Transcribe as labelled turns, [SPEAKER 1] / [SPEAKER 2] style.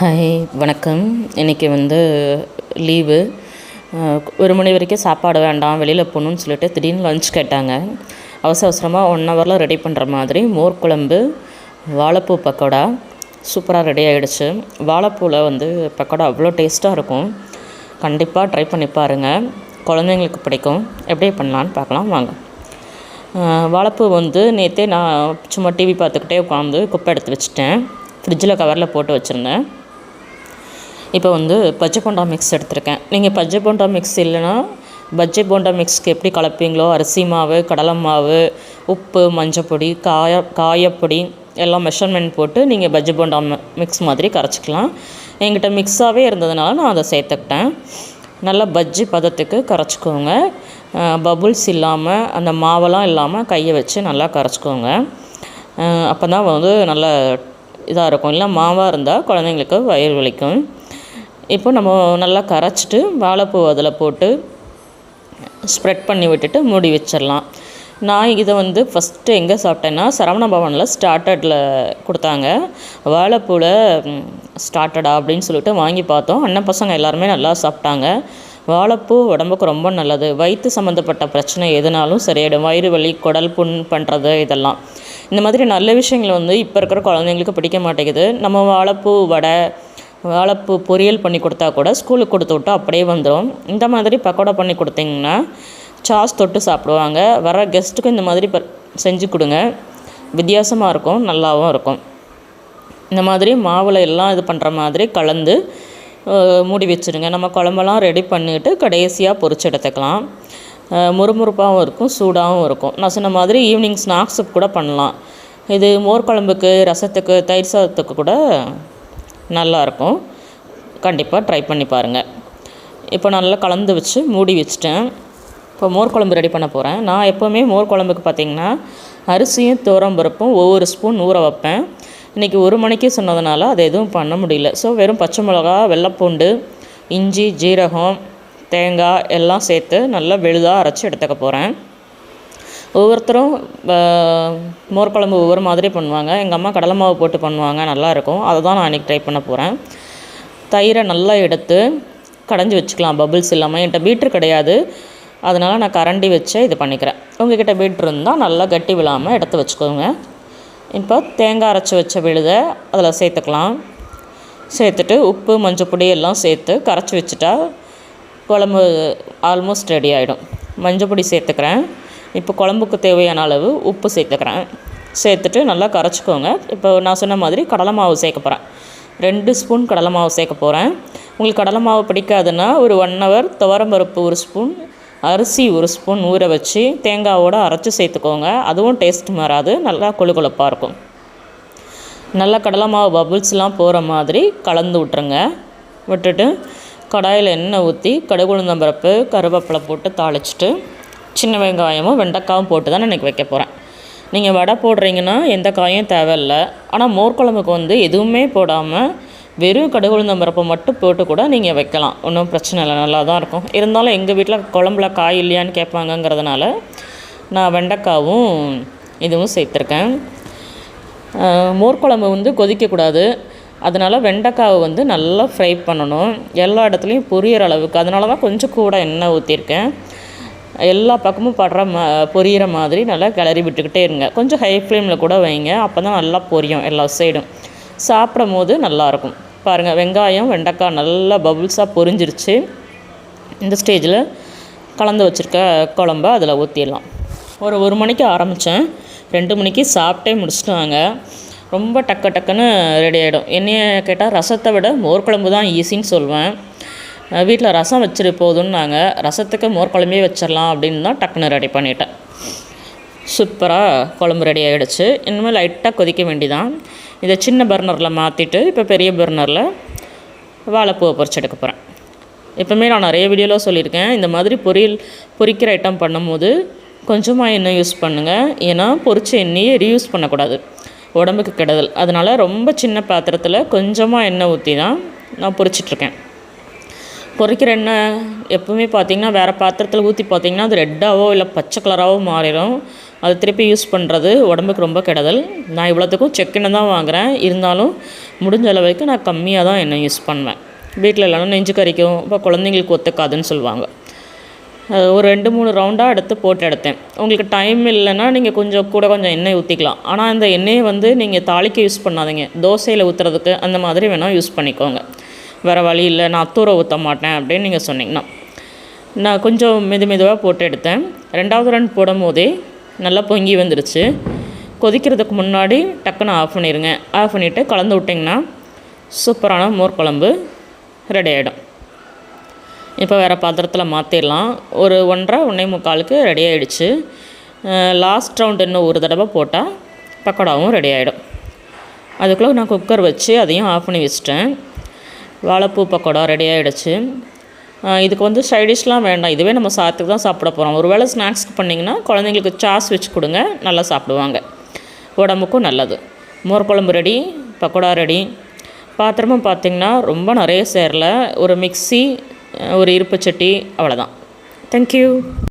[SPEAKER 1] Hi வணக்கம். இன்றைக்கி வந்து லீவு. ஒரு மணி வரைக்கும் சாப்பாடு வேண்டாம் வெளியில் போகணுன்னு சொல்லிட்டு திடீர்னு லஞ்ச் கேட்டாங்க. அவசர அவசரமாக ஒன் ஹவரில் ரெடி பண்ணுற மாதிரி மோர் குழம்பு வாழைப்பூ பக்கோடா சூப்பராக ரெடி ஆகிடுச்சு வாழைப்பூவில் வந்து பக்கோடா அவ்வளோ டேஸ்ட்டாக இருக்கும். கண்டிப்பாக ட்ரை பண்ணி பாருங்கள் குழந்தைங்களுக்கு பிடிக்கும். எப்படி பண்ணலான்னு பார்க்கலாம் வாங்க. வாழைப்பூ வந்து நேற்றே நான் சும்மா டிவி பார்த்துக்கிட்டே உட்காந்து குப்பை எடுத்து வச்சுட்டேன். ஃப்ரிட்ஜில் கவரில் போட்டு வச்சுருந்தேன். இப்போ வந்து பஜ்ஜை போண்டா மிக்ஸ் எடுத்திருக்கேன். நீங்கள் பஜ்ஜை போண்டா மிக்ஸ் இல்லைன்னா பஜ்ஜி போண்டா மிக்ஸ்க்கு எப்படி கலப்பீங்களோ அரிசி மாவு கடலை மாவு உப்பு மஞ்சப்பொடி காய காயப்பொடி எல்லாம் மெஷர்மெண்ட் போட்டு நீங்கள் பஜ்ஜி போண்டா மிக்ஸ் மாதிரி கரைச்சிக்கலாம். என்கிட்ட மிக்ஸாகவே இருந்ததுனால நான் அதை சேர்த்துக்கிட்டேன். நல்லா பஜ்ஜி பதத்துக்கு கரைச்சிக்கோங்க. பபுள்ஸ் இல்லாமல் அந்த மாவெல்லாம் இல்லாமல் கையை வச்சு நல்லா கரைச்சிக்கோங்க. அப்போ தான் வந்து நல்ல இதாக இருக்கும். இல்லை மாவாக இருந்தால் குழந்தைங்களுக்கு வயிறு வலிக்கும். இப்போ நம்ம நல்லா கரைச்சிட்டு வாழைப்பூ அதில் போட்டு ஸ்ப்ரெட் பண்ணி விட்டுட்டு மூடி வச்சிடலாம். நான் இதை வந்து ஃபஸ்ட்டு எங்கே சாப்பிட்டேன்னா சரவண பவனில் ஸ்டார்டடில் கொடுத்தாங்க. வாழைப்பூவில் ஸ்டார்டடா அப்படின்னு சொல்லிட்டு வாங்கி பார்த்தோம். அண்ணன் பசங்க எல்லாருமே நல்லா சாப்பிட்டாங்க. வாழைப்பூ உடம்புக்கு ரொம்ப நல்லது. வயிற்று சம்மந்தப்பட்ட பிரச்சனை எதுனாலும் சரியாயிடும். வயிறு வலி குடல் புண் பண்ணுறது இதெல்லாம். இந்த மாதிரி நல்ல விஷயங்கள் வந்து இப்போ இருக்கிற குழந்தைங்களுக்கு பிடிக்க மாட்டேங்குது. நம்ம வாழைப்பூ வடை வாழைப்பூ பொரியல் பண்ணி கொடுத்தா கூட ஸ்கூலுக்கு கொடுத்து விட்டா அப்படியே வந்துடும் இந்த மாதிரி பக்கோடா பண்ணி கொடுத்தீங்கன்னா சாஸ் தொட்டு சாப்பிடுவாங்க. வர கெஸ்ட்டுக்கும் இந்த மாதிரி செஞ்சு கொடுங்க. வித்தியாசமாக இருக்கும் நல்லாவும் இருக்கும். இந்த மாதிரி மாவில் எல்லாம் இது பண்ணுற மாதிரி கலந்து மூடி வச்சுருங்க. நம்ம குழம்பெல்லாம் ரெடி பண்ணிவிட்டு கடைசியாக பொரிச்சு எடுத்துக்கலாம். முறுமுறுப்பாகவும் இருக்கும் சூடாகவும் இருக்கும். நான் சொன்ன மாதிரி ஈவினிங் ஸ்நாக்ஸுக்கு கூட பண்ணலாம். இது மோர் குழம்புக்கு ரசத்துக்கு தயிர் சாதத்துக்கு கூட நல்லாயிருக்கும். கண்டிப்பாக ட்ரை பண்ணி பாருங்கள் இப்போ நல்லா கலந்து வச்சு மூடி வச்சுட்டேன். இப்போ மோர் குழம்பு ரெடி பண்ண போகிறேன் நான் எப்போவுமே மோர் குழம்புக்கு பார்த்திங்கன்னா அரிசியும் பருப்பும் ஒவ்வொரு ஸ்பூன் ஊற வைப்பேன். இன்றைக்கி ஒரு மணிக்கு சொன்னதுனால அதை எதுவும் பண்ண முடியல. ஸோ வெறும் பச்சை மிளகா வெள்ளைப்பூண்டு இஞ்சி ஜீரகம் தேங்காய் எல்லாம் சேர்த்து நல்லா வெளுதாக அரைச்சி எடுத்துக்க போகிறேன் ஒவ்வொருத்தரும் மோர் குழம்பு ஒவ்வொரு மாதிரி பண்ணுவாங்க. எங்கள் அம்மா கடலை மாவு போட்டு பண்ணுவாங்க நல்லாயிருக்கும் அதை தான் நான் இன்றைக்கி ட்ரை பண்ண போகிறேன் தயிரை நல்லா எடுத்து கடைஞ்சி வச்சுக்கலாம். பபுள்ஸ் இல்லாமல் என்கிட்ட பீட்ரு கிடையாது. அதனால் நான் கரண்டி வச்சு இது பண்ணிக்கிறேன். உங்ககிட்ட பீட்ரு இருந்தால் நல்லா கட்டி விழாமல் எடுத்து வச்சுக்கோங்க. இப்போ தேங்காய் அரைச்சி வச்ச விழுதை அதில் சேர்த்துக்கலாம். சேர்த்துட்டு உப்பு மஞ்சள் பொடி எல்லாம் சேர்த்து கரைச்சி வச்சுட்டா குழம்பு ஆல்மோஸ்ட் ரெடி ஆகிடும் மஞ்சள் பொடி சேர்த்துக்கிறேன். இப்போ குழம்புக்கு தேவையான அளவு உப்பு சேர்த்துக்கிறேன். சேர்த்துட்டு நல்லா கரைச்சிக்கோங்க. இப்போ நான் சொன்ன மாதிரி கடலை மாவு சேர்க்க போகிறேன் ரெண்டு ஸ்பூன் கடலை மாவு சேர்க்க போகிறேன் உங்களுக்கு கடலை மாவு பிடிக்காதுன்னா ஒரு ஒன் ஹவர் துவரம்பருப்பு ஒரு ஸ்பூன் அரிசி ஒரு ஸ்பூன் ஊற வச்சு தேங்காவோடு அரைச்சி சேர்த்துக்கோங்க. அதுவும் டேஸ்ட் மாறாது நல்லா கொழு கொழுப்பாக இருக்கும். நல்லா கடலை மாவு பபுள்ஸ்லாம் போகிற மாதிரி கலந்து விட்டுருங்க. விட்டுட்டு கடாயில் எண்ணெய் ஊற்றி கடுகுளுந்தம்பருப்பு கருவேப்பிலை போட்டு தாளிச்சிட்டு சின்ன வெங்காயமும் வெண்டைக்காயும் போட்டு தான் இன்றைக்கி வைக்க போகிறேன் நீங்கள் வடை போடுறீங்கன்னா எந்த காயும் தேவையில்லை. ஆனால் மோர் குழம்புக்கு வந்து எதுவுமே போடாமல் வெறும் கடுகுளுந்தம் பருப்பை மட்டும் போட்டு கூட நீங்கள் வைக்கலாம். ஒன்றும் பிரச்சனை இல்லை நல்லா தான் இருக்கும். இருந்தாலும் எங்கள் வீட்டில் குழம்புல காய் இல்லையான்னு கேட்பாங்கங்கிறதுனால நான் வெண்டைக்காவும் இதுவும் சேர்த்துருக்கேன். மோர் குழம்பு வந்து கொதிக்கக்கூடாது. அதனால் வெண்டைக்காவை வந்து நல்லா ஃப்ரை பண்ணணும். எல்லா இடத்துலையும் பொரியற அளவுக்கு. அதனால தான் கொஞ்சம் கூட எண்ணெய் ஊற்றிருக்கேன் எல்லா பக்கமும் படுற மா பொரியிற மாதிரி நல்லா கிளறி விட்டுக்கிட்டே இருங்க. கொஞ்சம் ஹை ஃப்ளேமில் கூட வைங்க. அப்போ தான் நல்லா பொரியும் எல்லா சைடும் சாப்பிடும் போது நல்லாயிருக்கும். பாருங்கள் வெங்காயம் வெண்டைக்காய் நல்லா பபுள்ஸாக பொரிஞ்சிருச்சு. இந்த ஸ்டேஜில் கலந்து வச்சுருக்க குழம்ப அதில் ஊற்றிடலாம் ஒரு ஒரு மணிக்கு ஆரம்பித்தேன் ரெண்டு மணிக்கு சாப்பிட்டே முடிச்சிட்டாங்க ரொம்ப டக்கு டக்குன்னு ரெடி ஆகிடும் என்னைய கேட்டால் ரசத்தை விட மோர் குழம்பு தான் ஈஸின்னு சொல்வேன். வீட்டில் ரசம் வச்சுரு நாங்கள் ரசத்துக்கு மோர் குழம்பே வச்சிடலாம் அப்படின்னு தான் டக்குன்னு ரெடி பண்ணிட்டேன். சூப்பராக குழம்பு ரெடி ஆகிடுச்சு இனிமேல் லைட்டாக கொதிக்க வேண்டிதான். இதை சின்ன பர்னரில் மாற்றிட்டு இப்போ பெரிய பர்னரில் வாழைப்பூவை பொறிச்சு எடுக்க போகிறேன் எப்போவுமே நான் நிறைய வீடியோவில் சொல்லியிருக்கேன். இந்த மாதிரி பொரியல் பொரிக்கிற ஐட்டம் பண்ணும்போது கொஞ்சமாக எண்ணெய் யூஸ் பண்ணுங்கள் ஏன்னா பொரிச்ச எண்ணெயை ரீயூஸ் பண்ணக்கூடாது. உடம்புக்கு கெடுதல். அதனால் ரொம்ப சின்ன பாத்திரத்தில் கொஞ்சமாக எண்ணெய் ஊற்றி தான் நான் பொரிச்சிட்ருக்கேன் பொரிக்கிற எண்ணெய் எப்பவுமே பார்த்தீங்கன்னா வேறு பாத்திரத்தில் ஊற்றி பார்த்தீங்கன்னா அது ரெட்டாவோ இல்லை பச்சை கலராகவோ மாறிடும். அது திருப்பி யூஸ் பண்ணுறது உடம்புக்கு ரொம்ப கெடுதல். நான் இவ்வளோத்துக்கும் செக்கெண்ணெய் தான் வாங்குகிறேன் இருந்தாலும் முடிஞ்ச அளவுக்கு நான் கம்மியாக தான் எண்ணெய் யூஸ் பண்ணுவேன். வீட்டில் இல்லைனா நெஞ்சு கறிக்கும் இப்போ குழந்தைங்களுக்கு ஒத்துக்காதுன்னு சொல்லுவாங்க. அது ஒரு ரெண்டு மூணு ரவுண்டாக எடுத்து போட்டு எடுத்தேன். உங்களுக்கு டைம் இல்லைன்னா நீங்கள் கொஞ்சம் கூட கொஞ்சம் எண்ணெய் ஊற்றிக்கலாம் ஆனால் அந்த எண்ணெயை வந்து நீங்கள் தாளிக்க யூஸ் பண்ணாதீங்க. தோசையில் ஊற்றுறதுக்கு அந்த மாதிரி வேணால் யூஸ் பண்ணிக்கோங்க. வேறு வழி இல்லை நான் அத்தூரை ஊற்ற மாட்டேன் அப்படின்னு நீங்கள் சொன்னீங்கன்னா நான் கொஞ்சம் மெது மெதுவாக போட்டு எடுத்தேன். ரெண்டாவது ரன் போடும் போதே நல்லா பொங்கி வந்துருச்சு. கொதிக்கிறதுக்கு முன்னாடி டக்குன்னு ஆஃப் பண்ணிடுங்க ஆஃப் பண்ணிவிட்டு கலந்து விட்டிங்கன்னா சூப்பரான மோர் குழம்பு ரெடி ஆகிடும் இப்போ வேறு பாத்திரத்தில் மாற்றிடலாம் ஒரு ஒன்றரை ஒன்றே முக்காலுக்கு ரெடி ஆகிடுச்சு லாஸ்ட் ரவுண்ட் இன்னும் ஒரு தடவை போட்டால் பக்கோடாவும் ரெடி ஆகிடும் அதுக்குள்ளே நான் குக்கர் வச்சு அதையும் ஆஃப் பண்ணி வச்சிட்டேன். வாழைப்பூ பக்கோடா ரெடி ஆகிடுச்சு இதுக்கு வந்து சைடிஷ்லாம் வேண்டாம். இதுவே நம்ம சாத்துக்கு தான் சாப்பிட போகிறோம் ஒரு வேளை ஸ்நாக்ஸ்க்கு பண்ணிங்கன்னா குழந்தைங்களுக்கு சாஸ் வச்சு கொடுங்க. நல்லா சாப்பிடுவாங்க. உடம்புக்கும் நல்லது. மோர்குழம்பு ரெடி பக்கோடா ரெடி பாத்திரமும் பார்த்திங்கன்னா ரொம்ப நிறைய சேரல. ஒரு மிக்ஸி ஒரு இருப்பு சட்டி அவ்வளோதான் தேங்க்யூ